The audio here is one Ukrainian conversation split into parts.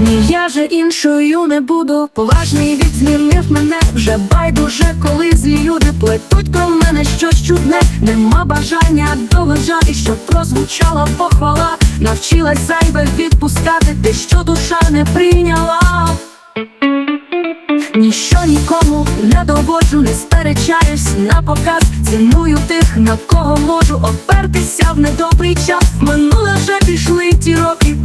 Ні, я же іншою не буду. Поважний вік змінив мене. Вже байдуже, коли злі люди плетуть про мене щось чудне. Нема бажання доведжати, щоб прозвучала похвала. Навчилась зайве відпускати те, що душа не прийняла. Ніщо нікому не доводжу, не сперечаюсь на показ. Ціную тих, на кого можу опертися в недобрий час. Минуле вже пішли ті роки,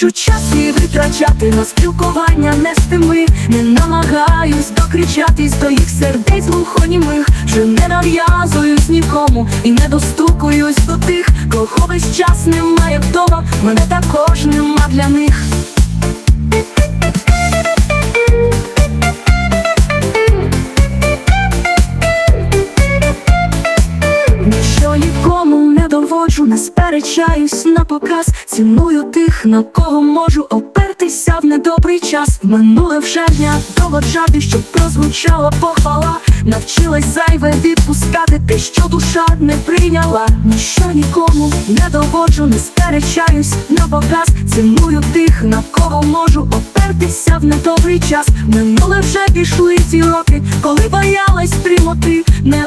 хочу час і витрачати на спілкування не з тими Не намагаюсь докричатись до їх сердець глухонімих. Вже не нав'язуюсь нікому і не достукуюсь до тих, кого весь час немає вдома, мене також нема для них. Не не сперечаюсь на показ. Ціную тих, на кого можу опертися в недобрий час. Минуле вже дня доводжати, щоб прозвучала похвала. Навчилась зайве відпускати те, що душа не прийняла. Ніщо нікому не доводжу, не сперечаюсь на показ. Ціную тих, на кого можу опертися в недобрий час. Минуле вже пішли ці роки, коли боялась прямоти, не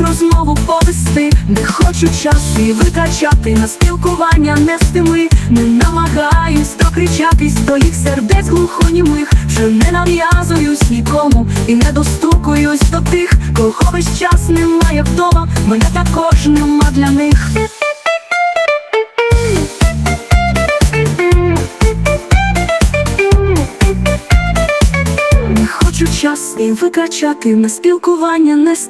розмову повести. Не хочу час і витрачати на спілкування не з тими, не намагаюсь докричатись до їх сердець глухонімих, вже не нав'язуюсь нікому і не достукуюсь до тих, кого весь час немає вдома, мене також нема для них. Час і витрачати на спілкування не з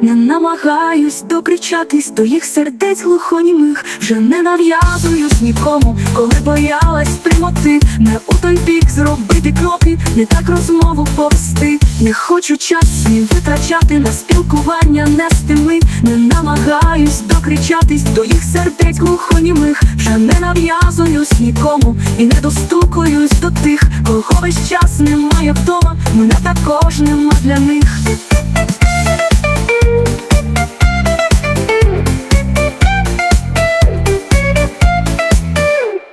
не намагаюсь докричатись до їх сердець глухонімих, вже не нав'язуюсь нікому, коли боялась прямоти, не у той бік зробити кроки, не так розмову повести. Не хочу час і витрачати на спілкування не з не намагаюсь докричатись до їх сердець глухонімих, вже не нав'язуюсь нікому і не достукуюсь до тих, кого весь час немає вдома, мене також нема для них.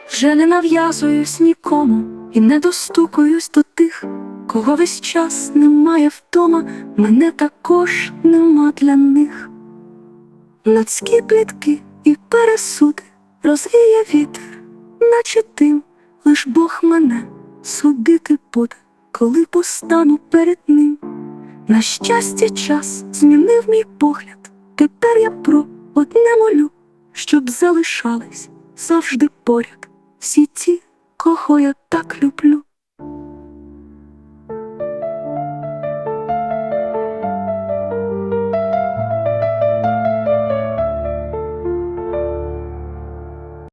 Вже не нав'язуюсь нікому і не достукуюсь до тих, кого весь час немає вдома, мене також нема для них. Людські плітки і пересуди розвіє вітер, наче тим, лиш Бог мене судити буде, коли постану перед ним. На щастя, час змінив мій погляд. Тепер я про одне молю, щоб залишались завжди поряд всі ті, кого я так люблю.